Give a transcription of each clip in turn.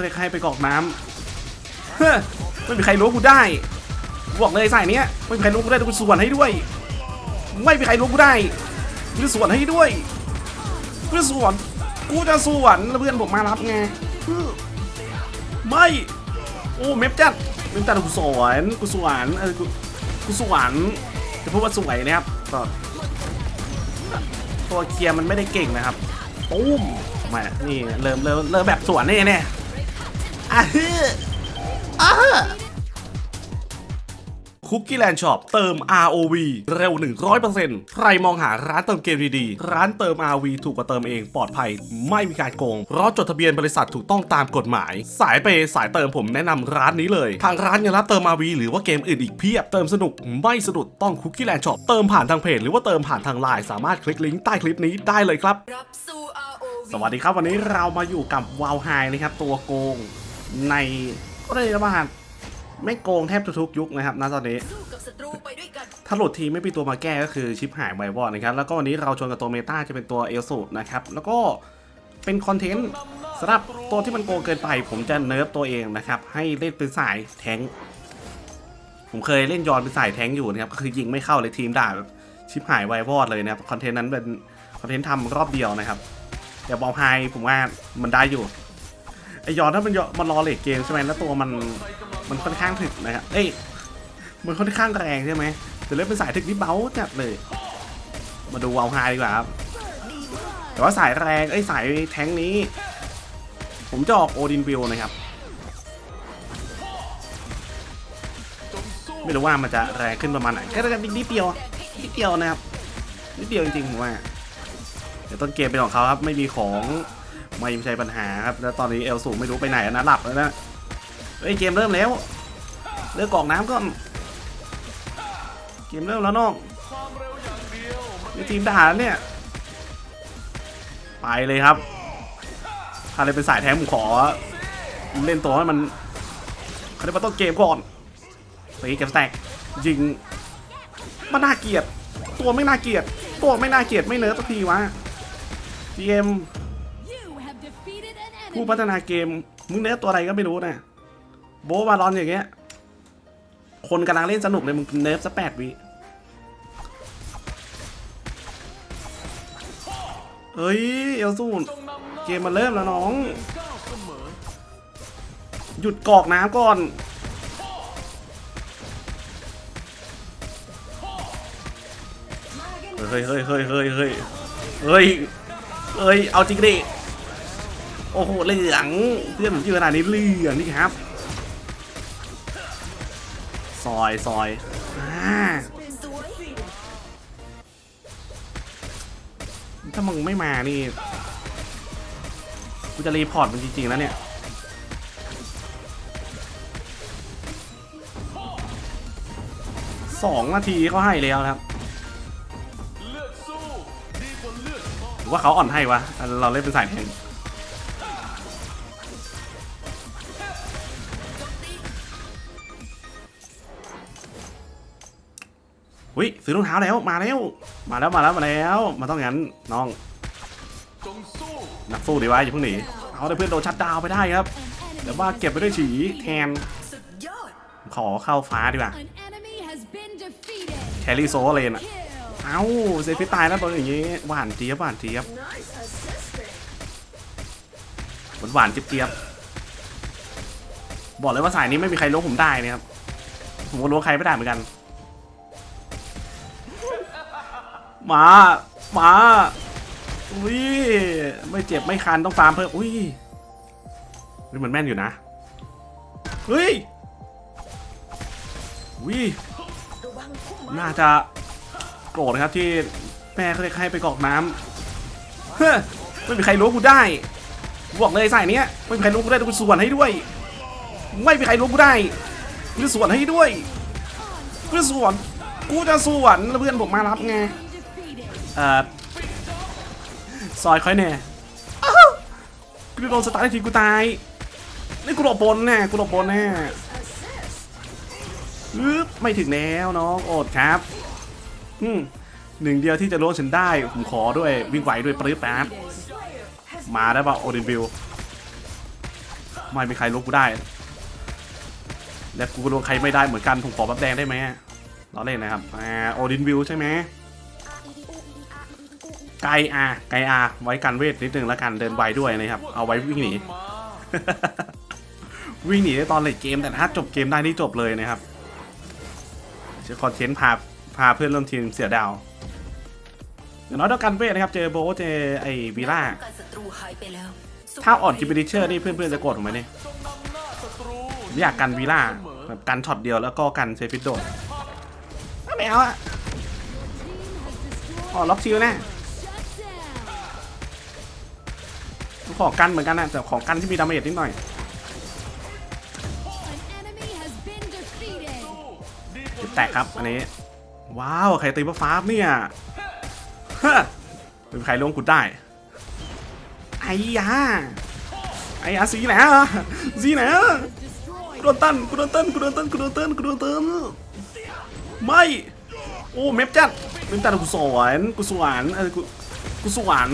เขาเรียให้ไปกอกน้ำเฮ้ไม่มีใครรู้กูได้บอกเลยสายเนี้ยไม่มีใครรู้กูได้ต่กูสวนให้ด้วย ไม่มีใครรู้กูได้กูจะสวนให้ด้วยกูจะสวนกูจะสวนแล้วเพื่อนผมมารับไงไม่โอ้เมฟจัดเมฟจัดกูสวนกูสวนเออกูกูสวนจะพูดว่าสวยนะครับก็ตัวเคลียร์มันไม่ได้เก่งนะครับตุ้มมานี่เริ่มเริ่มเริ่มแบบสวนนี่เนี่ย อะฮึอะฮึคุกกี้แลนด์ช็อปเติม ROV เร็ว 100%ใครมองหาร้านเติมเกมดีๆ ร้านเติม ROV ถูกกว่าเติมเองปลอดภัย ไม่มีการโกง เพราะจดทะเบียนบริษัทถูกต้องตามกฎหมาย สายเปย์สายเติมผมแนะนำร้านนี้เลย ทางร้านยังรับเติม ROV หรือว่าเกมอื่นอีกเพียบ เติมสนุกไม่สะดุดต้องคุกกี้แลนด์ช็อปเติมผ่านทางเพจหรือว่าเติมผ่านทางไลน์สามารถคลิกลิงก์ใต้คลิปนี้ได้เลยครับรับสู่ ROV สวัสดีครับวันนี้เรามาอยู่กับวาวไฮนะครับตัวโกง ในก็ได้ระบาดไม่โกงแทบทุกๆยุคนะครับณตอนนี้สู้กับศัตรูไปด้วยกันถ้าหลุดทีไม่มีตัวมาแก้ก็คือชิปหายไวบอดนะครับ แล้วก็วันนี้เราชวนกับตัวเมตาจะเป็นตัวเอลสูนะครับ แล้วก็เป็นคอนเทนต์สำหรับตัวที่มันโกงเกินไป ผมจะเนิร์ฟตัวเองนะครับ ให้เล่นเป็นสายแทงค์ผมเคยเล่นยอนเป็นสายแทงค์อยู่นะครับก็คือยิงไม่เข้าเลยทีมด่าแบบชิปหายไวบอดเลยนะครับคอนเทนต์นั้นเป็นคอนเทนต์ทำรอบเดียวนะครับแต่บอลไฮผมว่ามันได้อยู่ ไอยอนถ้ามันมันรอเลทเกมใช่ไหมแล้วตัวมันมันค่อนข้างถึกนะครับเอ้ยมันค่อนข้างแรงใช่ไหมแต่เล่นเป็นสายถึกที่เบ้าจัดเลย มาดูวาไฮดีกว่าครับแต่ว่าสายแรงไอ้สายแท้งนี้ ผมจะออกโอดินวิลนะครับไม่รู้ว่ามันจะแรงขึ้นประมาณไหนแค่นิดเดียวนิดเดียวนะครับนิดเดียวจริงๆผมว่าเดี๋ยวต้นเกมเป็นของเขาครับไม่มีของ ไม่ใช่ปัญหาครับ แล้วตอนนี้เอลสูงไม่รู้ไปไหนนะหลับแล้วนะเฮ้ยเกมเริ่มแล้วเลิกกอกน้ำก่อนเกมเริ่มแล้วน้องนี่ทีมทหารเนี่ย ไปเลยครับถ้าเลยเป็นสายแท้ผมขอ เล่นตัวให้มันเขาเรียกว่าต้นเกมก่อนตีเกมสแตกยิงมันน่าเกลียด ตัวไม่น่าเกลียดตัวไม่น่าเกลียดไม่เนิร์ฟสักทีวะเกม ผู้พัฒนาเกม มึงเนิร์ฟตัวอะไรก็ไม่รู้นะโบะบาลอนอย่างเงี้ย คนกำลังเล่นสนุกเลยมึงเนิร์ฟสักแปดวิเฮ้ย เอลซูนเกมมันเริ่มแล้วน้อง หยุดกรอกน้ำก่อนเฮ้ยเฮ้ยเฮ้ยเฮ้ยเฮ้ยเฮ้ยเฮ้ยเอาจริงดิ โอ้โหเหลืองเพื่อนผมอยู่ขนาดนี้เหลืองนี่ครับซอยซอยถ้ามึงไม่มานี่กูจะรีพอร์ตมึงจริงๆแล้วเนี่ยสองนาทีเขาให้แล้วครับหรือว่าเขาอ่อนให้วะเราเล่นเป็นสายแทง อุ้ยซื้อรองเท้าแล้วมาแล้ว มาแล้วมาแล้วมาแล้ว มาต้องงั้นน้องนักสู้ดีวะอย่าเพิ่งหนีเอาแต่เพื่อนโดนชัดดาวน์ไปได้ครับ An แต่ enemy ว่าเก็บไปด้วยฉีแทนสุดยอดขอเข้าฟ้าดีกว่า An enemy has been defeated. แครี่โซเลนอะ Kill. เอ้าเซฟิตายแล้วตัวอย่างงี้หวานเจี๊ยบหวานเจี๊ยบ Nice assistant หวานหวานเจี๊ยบเจี๊ยบบอกเลยว่าสายนี้ไม่มีใครรู้ผมได้นะครับผมก็รู้ว่าใครไม่ได้เหมือนกัน มามาอุ้ยไม่เจ็บไม่คันต้องฟาร์มเพิ่มอุ้ยนี่มันแม่นอยู่นะเฮ้ยอุ้ยระวังพุ่มไม้น่าจะโกรธนะครับที่แม่เขาเรียกให้ไปกรอกน้ำเฮ้อไม่มีใครรู้กูได้บอกเลยสายเนี้ยไม่มีใครรู้กูได้แต่กูสวนให้ด้วย ไม่มีใครรู้กูได้กูจะสวนให้ด้วยกูจะสวนกูจะสวนแล้วเพื่อนผมมารับไง ซอยค่อยแน่อ้าวกูโดนสตาร์ททีกูตาย นี่กูหลบบนแน่กูหลบบนแน่ assist อึ๊บไม่ถึงแล้วน้องโอดครับ อืมหนึ่งเดียวที่จะล้วงฉันได้ ผมขอด้วยวิ่งไหวด้วยปริ๊บแป๊บมาได้ป่ะโอดินบิลไม่มีใครลบกูได้ และกูก็ลงใครไม่ได้เหมือนกันผมขอบับแดงได้ไหมเราเล่นนะครับอ่าโอดินวิวใช่ไหม ไกอาไกอาไว้กันเวทนิดนึงแล้วกันเดินไวด้วยนะครับ เอาไว้วิ่งหนี วิ่งหนีได้ตอนเลทเกมแต่ถ้าจบเกมได้นี่จบเลยนะครับเชื่อคอนเทนต์พาพาเพื่อนร่วมทีมเสียดาวอย่างน้อยต้องกันเวทนะครับ เจอโบเจอไอวีล่าถ้าอ่อนกิบบิเชอร์นี่เพื่อนๆจะโกรธผมไหมเนี่ยผมอยากกันวีล่าแบบกันช็อตเดียวแล้วก็กันเซฟิโดดไม่เอาอะอ๋อล็อกชิวแน่ ของกันเหมือนกันนะแต่ของกันที่มีดาเมจนิดหน่อยแตกครับอันนี้ ว้าวใครตีมาฟ้าบเนี่ยฮะเป็นใครลงกุดได้ไอ้ยาไอ้ยาสีไหนอะสีไหนอะกูโดนตันกูโดนตันกูโดนตันกูโดนตันกูโดนตันไม่โอ้เมฟจัดเมฟจัดกูสวนกูสวนเออกูกูสวน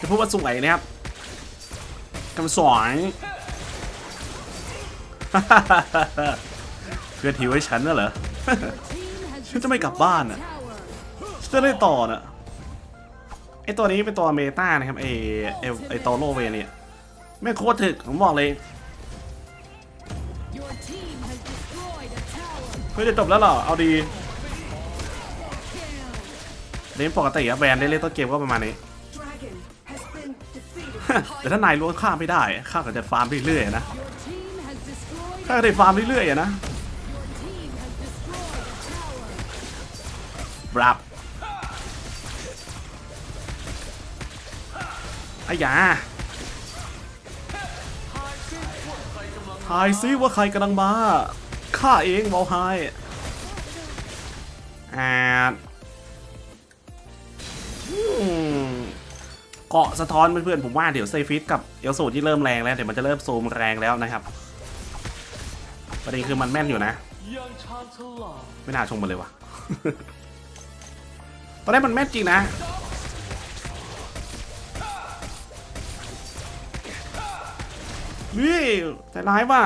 จะพูดว่าสวยนะครับ กำสวนเพื่อนหิวให้ฉันน่ะเหรอฉันจะไม่กลับบ้านอะฉันจะได้ต่อน่ะไอตัวนี้เป็นตัวเมตานะครับไอไอไอโตโลเวเนี่ยแม่โคตรถึกผมบอกเลยเพื่อจะจบแล้วเหรอ เอาดีเล่นปกติอะแบรนด์ได้เล่นต้นเกมก็ประมาณนี้ แต่ถ้านายล้วงข้าไม่ได้ข้าก็จะฟาร์มเรื่อยๆนะข้าก็ได้ฟาร์มเรื่อยๆนะบรับอายาทายซิว่าใครกำลังมาข้าเองบอกให้อ่าอืม เกาะสะท้อนเพื่อนๆผมว่าเดี๋ยวเซฟิตกับเอลสูที่เริ่มแรงแล้วเดี๋ยวมันจะเริ่มซูมแรงแล้วนะครับประเด็นคือมันแม่นอยู่นะ ไม่น่าชงมันเลยวะตอนแรกมันแม่นจริงนะนี่ใจร้ายว่ะ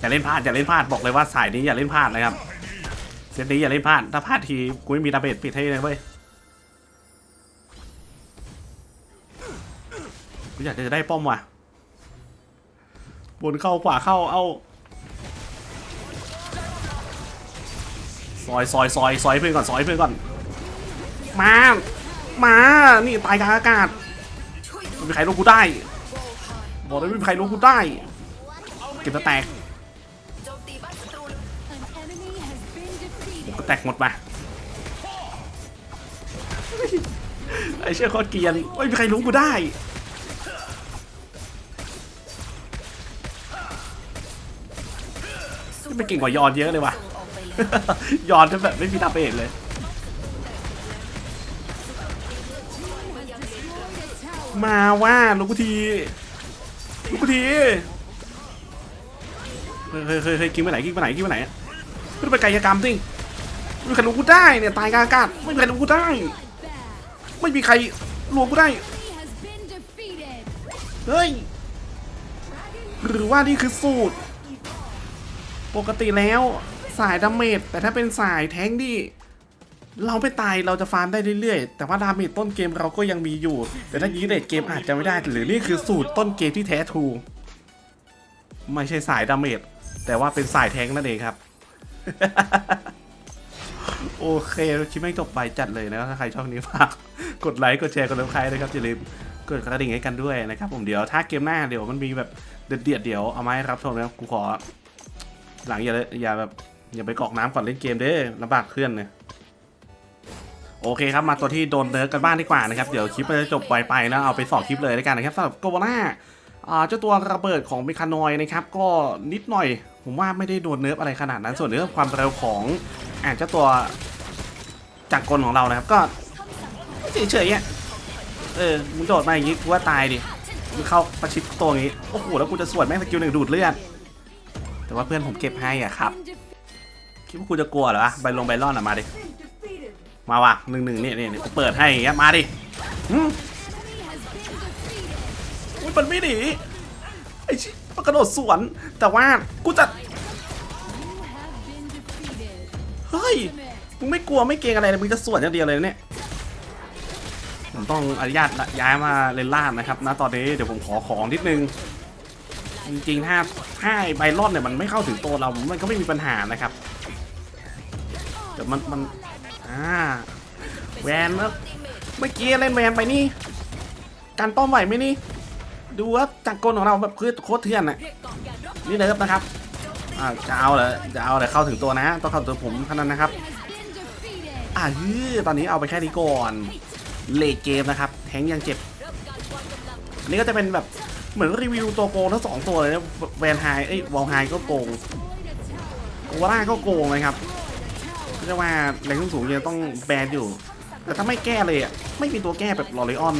อย่าเล่นพลาดอย่าเล่นพลาดบอกเลยว่าสายนี้อย่าเล่นพลาดนะครับเซตนี้อย่าเล่นพลาดถ้าพลาดทีกูไม่มีดาเมจปิดให้เลยเว้ยกูอยากจะได้ป้อมว่ะบนเข้าขวาเข้าเอาซอยซอยซอยซอยเพื่อนก่อนซอยเพื่อนก่อนมามานี่ตายกลางอากาศไม่มีใครลงกูได้บอกเลยไม่มีใครลงกูได้เก็บสแตก แตกหมดมาไอเชี่ยโคตรเกียนไม่มีใครรู้กูได้ไม่เก่งกว่ายอนเยอะเลยว่ะยอนจะแบบไม่มีดาเมจเลยมาว่าลูกทีลูกทีเฮ้ยเฮ้ยเฮ้ยเฮ้ยกินไปไหนกินไปไหนกินไปไหนไม่ต้องไปกายกรรมสิ ไม่มีใครรู้กูได้เนี่ยตายกาอากาศไม่มีใครรู้กูได้ ไม่มีใครรวมกูได้ เฮ้ย หรือว่านี่คือสูตร ปกติแล้วสายดาเมจแต่ถ้าเป็นสายแทงที่เราไม่ตายเราจะฟาร์มได้เรื่อยๆ แต่ว่าดาเมจต้นเกมเราก็ยังมีอยู่ แต่ถ้ายีเลดเกมอาจจะไม่ได้ หรือนี่คือสูตรต้นเกมที่แท้ทรูไม่ใช่สายดาเมจแต่ว่าเป็นสายแทงนั่นเองครับ โอเคคลิปไม่งจบไปจัดเลยนะถ้าใครชอบนี้ฝากกดไลค์กดแชร์กดติดตามนะครับอย่าลืมกดกระดิ่งให้กันด้วยนะครับผมเดี๋ยวถ้าเกมหน้าเดี๋ยวมันมีแบบเดือดเดี๋ยวเอามาให้รับชมนะครับกูขอ หลังอย่าอย่าแบบอย่าไปกอกน้ำก่อนเล่นเกมเด้อลำบากเพื่อนเนี่ยโอเคครับมาตัวที่โดนเนิร์กกันบ้างดีกว่านะครับเดี๋ยวคลิปมันจะจบไวไปนะเอาไปสองคลิปเลยแล้วกันนะครับสำหรับโกโบนาอ่าเจ้าตัวระเบิดของเมคานอยนะครับก็นิดหน่อย ผมว่าไม่ได้โดนเนิร์ฟอะไรขนาดนั้นส่วนเรื่องความเร็วของ อ่าเจ้าตัวจักกลของเรานะครับ ก็เฉยๆอะเออมึงโดดมาอย่างงี้กูว่าตายดิมึงเข้าประชิดตัวอย่างงี้โอ้โหแล้วกูจะสวดแม่งสกิลหนึ่งดูดเลือดแต่ว่าเพื่อนผมเก็บให้อะครับคิดว่ากูจะกลัวเหรอวะใบลงใบล่อนอะมาดิมาว่ะหนึ่งหนึ่งเนี่ยเนี่ยเนี่ยกูเปิดให้อย่างเงี้ยมาดิอืม Enemy has been defeated. อุ๊ยมันไม่หนีไอ้ชิมันกระโดดสวน แต่ว่ากูจะ ฮ้ย มึงไม่กลัวไม่เกรงอะไรเลยมึงจะสวนอย่างเดียวเลยนะเนี่ย ผมต้องอนุญาตย้ายมาเลนล่างนะครับนะตอนนี้เดี๋ยวผมขอของนิดนึง จริงๆถ้าถ้าไอ้ไบรอนเนี่ยมันไม่เข้าถึงตัวเรา มันก็ไม่มีปัญหานะครับแต่มันมันอ่าแวนเมื่อกี้เล่นแวนไปนี่ การป้อมไหวไหมนี่ ดูว่าจักรกลของเราแบบคือโคตรเถื่อนอะนี่เนิร์ฟนะครับ อาจะเอาเหรอจะเอาเหรอเข้าถึงตัวนะ ต้องเข้าถึงตัวผมเท่านั้นนะครับ อ่าฮือตอนนี้เอาไปแค่นี้ก่อนเลดเกมนะครับ แทงยังเจ็บ อันนี้ก็จะเป็นแบบเหมือนรีวิวตัวโกงทั้งสองตัวเลยนะแวนไฮเอ้ยวอลไฮก็โกงโอวาร่าก็โกงนะครับเรียกว่าแรงสูงยังต้องแบนอยู่ แต่ถ้าไม่แก้เลยอะไม่มีตัวแก้แบบลอริออน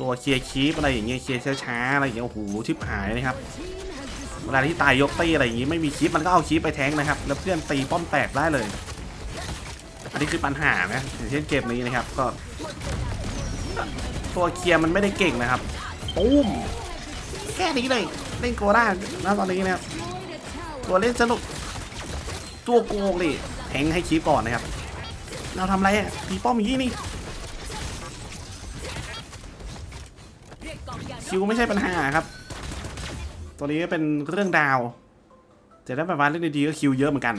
ตัวเคลียร์คีปอะไรอย่างเงี้ยเคลียร์ช้าๆอะไรอย่างเงี้ยโอ้โหชิบหายนะครับ เวลาที่ตายยกตีอะไรอย่างงี้ไม่มีคลิปมันก็เอาคลิปไปแทงนะครับ แล้วเพื่อนตีป้อมแตกได้เลย อันนี้คือปัญหานะอย่างเช่นเกมนี้นะครับ ก็ ตัวเคลียร์มันไม่ได้เก่งนะครับปุ้มแค่นี้เลยเล่นโกได้นะตอนนี้นะครับตัวเล่นสนุกตัวโกงนี่แทงให้คลิปก่อนนะครับ เราทำอะไรอะตีป้อมอย่างนี้นี่คิวไม่ใช่ปัญหาครับ ตัวนี้เป็นเรื่องดาวแต่ถ้าแบบว่าเล่นดีๆก็คิวเยอะเหมือนกัน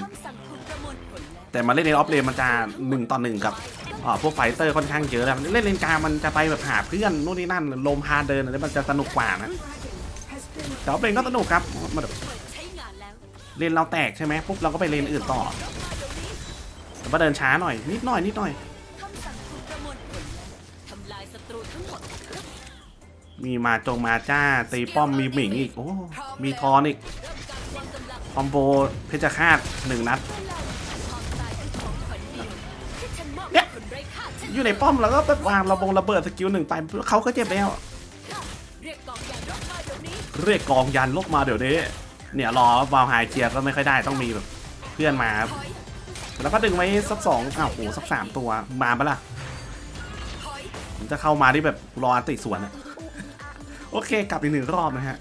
แต่มาเล่นในออฟเลนมันจะหนึ่งต่อหนึ่งกับพวกไฟเตอร์ค่อนข้างเยอะแล้วเล่นเลนกลางมันจะไปแบบหาเพื่อนนู่นนี่นั่นลมพาเดินอะไรมันจะสนุกกว่านะแต่ออฟเลนก็สนุกครับมันแบบเลนเราแตกใช่ไหมปุ๊บเราก็ไปเลนอื่นต่อแต่ว่าเดินช้าหน่อยนิดหน่อยนิดหน่อย มีมาจงมาจ้าตีป้อมมีหมิงอีก โอ้ มีทอนอีก คอมโบเพชรฆาตหนึ่งนัด เนี่ย อยู่ในป้อมแล้วก็แบบวางระบงระเบิดสกิลหนึ่งไปเขาก็เจ็บแล้ว เรียกกองยันลบมาเดี๋ยวนี้ เนี่ยรอวาวไฮเคียร์ก็ไม่ค่อยได้ต้องมีแบบเพื่อนมา แล้วก็ดึงไว้สักสองอ้าวโหสักสามตัวมาปะล่ะผมจะเข้ามาที่แบบรอติสวนอะ โอเคกลับอีกหนึ่งรอบนะฮะ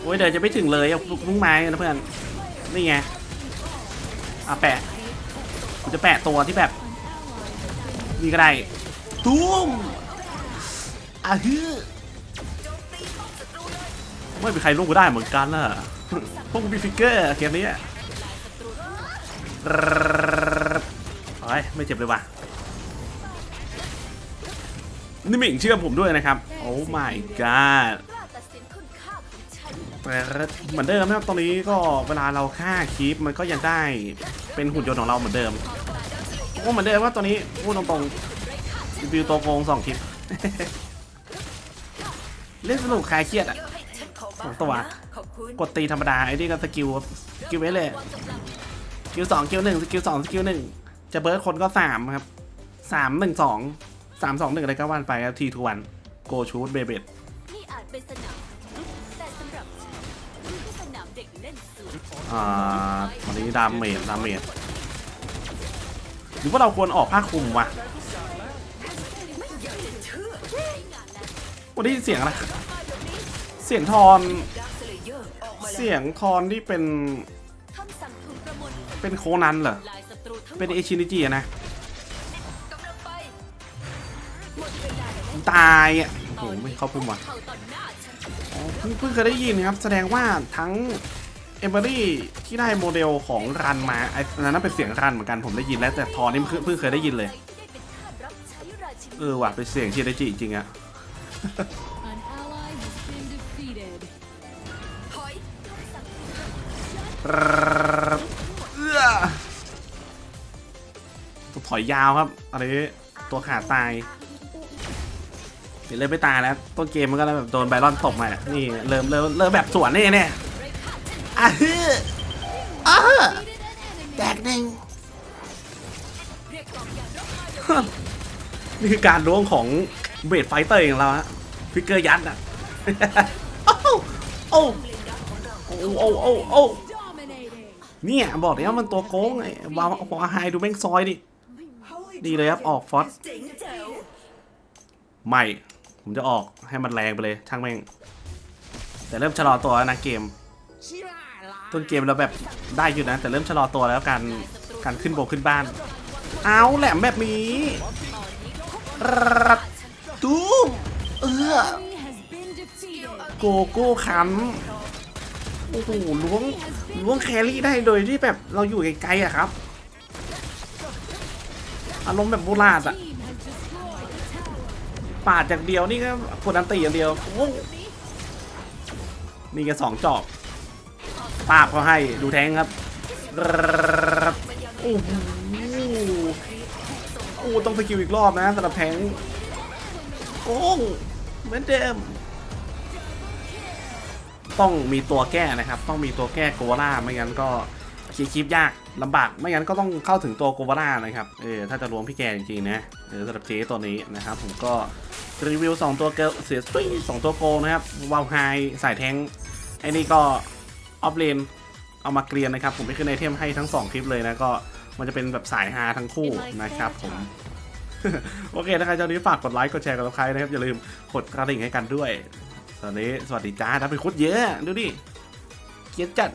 โอ้ยเดี๋ยวจะไม่ถึงเลยอะลุงไม้นะเพื่อนนี่ไงอะแปะกูจะแปะตัวที่แบบนี่ก็ได้ตุ้มอะฮือไม่มีใครลูกกูได้เหมือนกันน่ะพวกกูมีฟิกเกอร์เกมนี้อะโอ้ยไม่เจ็บเลยว่ะ นี่หมิงเชื่อผมด้วยนะครับ โอ้ my god แต่เหมือนเดิมนะครับตรงนี้ก็เวลาเราฆ่าคลิปมันก็ยังได้เป็นหุ่นยนต์ของเราเหมือนเดิมก็เหมือนเดิมว่าตัวนี้พูดตรงๆรีวิวตัวโกงสองคลิป เล่นสนุกคลายเครียดอะสองตัวกดตีธรรมดาไอ้นี่ก็สกิลสกิลไว้เลยสกิลสองสกิลหนึ่งสกิลสองสกิลหนึ่งจะเบิร์ดคนก็สามครับสามหนึ่งสอง สามสองหนึ่งอะไรก็ว่านไปครับทีทูวันโกชูดเบเบดนี่อาจเป็นสนามแต่สำหรับฉันมันคือสนามเด็กเล่นสวนอ่าตอนนี้ดามเมจดามเมจหรือว่าเราควรออกผ้าคลุมวะวันนี้เสียงอะไร เสียงทอนดักสเลเยอร์ออกมาแล้วเสียงทอนที่เป็นคำสั่งถูกประมวลผลเป็นโคนันเหรอลายศัตรูทั้งหมเป็นดเอชินิจิอะนะ ตายอะโอ้โหไม่เข้าพุ่มว่ะเข้าตอนหน้าฉันอ๋อเพิ่งเพิ่งเคยได้ยินครับ แสดงว่าทั้งเอมเบอรี่ที่ได้โมเดลของรันมาไอ้อันนั้นเป็นเสียงรันเหมือนกันผมได้ยินแล้วแต่ทอนนี่เพิ่งเพิ่งเคยได้ยินเลยใครที่ได้เป็นทาสรับใช้ราชินีเออว่ะเป็นเสียงชินิจิจริงอะ An ally has been defeated. ถอยเอื้อตัวถอยยาวครับอันนี้ตัวขาดตาย เดี๋ยวเริ่มไม่ตายแล้วต้นเกมมันก็แบบโดนไบรอนตบมานี่เริ่มเริ่มเริ่มแบบสวนนี่เนี่ยอะฮึอะฮึแตกหนึ่งนี่คือการล้วงของเบดไฟเตอร์ของเราฮะฟิกเกอร์ยัดอะโอ้โอ้โอ้โอ้โอ้เนี่ยบอกแล้วมันตัวโกงไอ้วาววาไฮดูแม่งซอยดิ ดีเลยครับ ออกฟอสเจ๋งแจ๋วไม่ ผมจะออกให้มันแรงไปเลยช่างแม่ง แต่เริ่มชะลอตัวแล้วนะเกม ต้นเกมเราแบบได้อยู่นะ แต่เริ่มชะลอตัวแล้วการการขึ้นโบกขึ้นบ้าน เอาแหลมแบบนี้รัดตูมเออโกโก้คันโอ้โหล้วงล้วงแครี่ได้โดยที่แบบเราอยู่ไกลๆอะครับ อารมณ์แบบโบราณอะ ปาดจากเดียวนี่ก็กดอันตีอย่างเดียวโอ้นี่ก็สองจอบปาบเขาให้ดูแทงครับโอ้โหโอ้ต้องสกิลอีกรอบนะสำหรับแทงโอ้งเหมือนเดิมต้องมีตัวแก้นะครับ ต้องมีตัวแก้โกวาล่าไม่งั้นก็คีย์คลิปยากลำบากไม่งั้นก็ต้องเข้าถึงตัวโกวาล่านะครับเออถ้าจะรวมพี่แกจริงๆนะเออสำหรับเจตัวนี้นะครับผมก็ รีวิว 2 ตัวเกลเสียสสองตัวโกนะครับวาวไฮสายแทงไอ้นี่ก็ออฟเลนเอามาเกลียนนะครับ ผมไม่ขึ้นไอเทมให้ทั้ง 2 คลิปเลยนะก็มันจะเป็นแบบสายฮาทั้งคู่นะครับผม โอเคถ้าใครชอบนี้ฝากกดไลค์กดแชร์กดซับสไครต์นะครับ อย่าลืมกดกระดิ่งให้กันด้วย ตอนนี้สวัสดีจ้าถ้าเป็นโคตรเยอะ ดูดิเกียรจัด